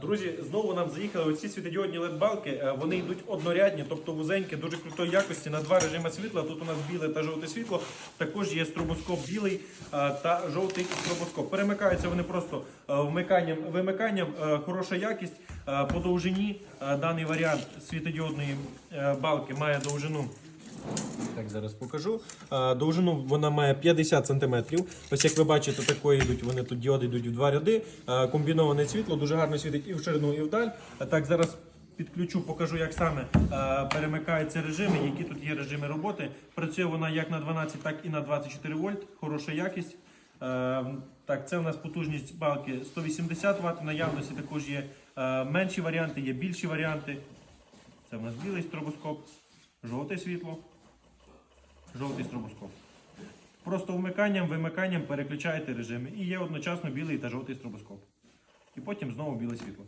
Друзі, знову нам заїхали оці світодіодні LED-балки. Е, Вони йдуть однорядні, тобто вузенькі, дуже крутої якості на два режими світла. Тут у нас біле та жовте світло. Також є стробоскоп білий е, та жовтий стробоскоп. Перемикаються вони просто е, вмиканням, вимиканням. Хороша якість по довжині. Даний варіант світодіодної балки має довжину. Так, зараз покажу. Довжину вона має 50 см. Ось як ви бачите, такої йдуть, вони тут діоди йдуть в два ряди. Комбіноване світло, дуже гарно світить і в ширину, і вдаль. Так, зараз підключу, покажу, як саме перемикаються режими, які тут є режими роботи. Працює вона як на 12, так і на 24 вольт. Хороша якість. Е, Так, це у нас потужність балки 180 Вт. Наявності також є е, менші варіанти, є більші варіанти. Це у нас білий стробоскоп, жовте світло жовтий стробоскоп. Просто вмиканням, вимиканням переключаєте режими. І є одночасно білий та жовтий стробоскоп. І потім знову біле світло.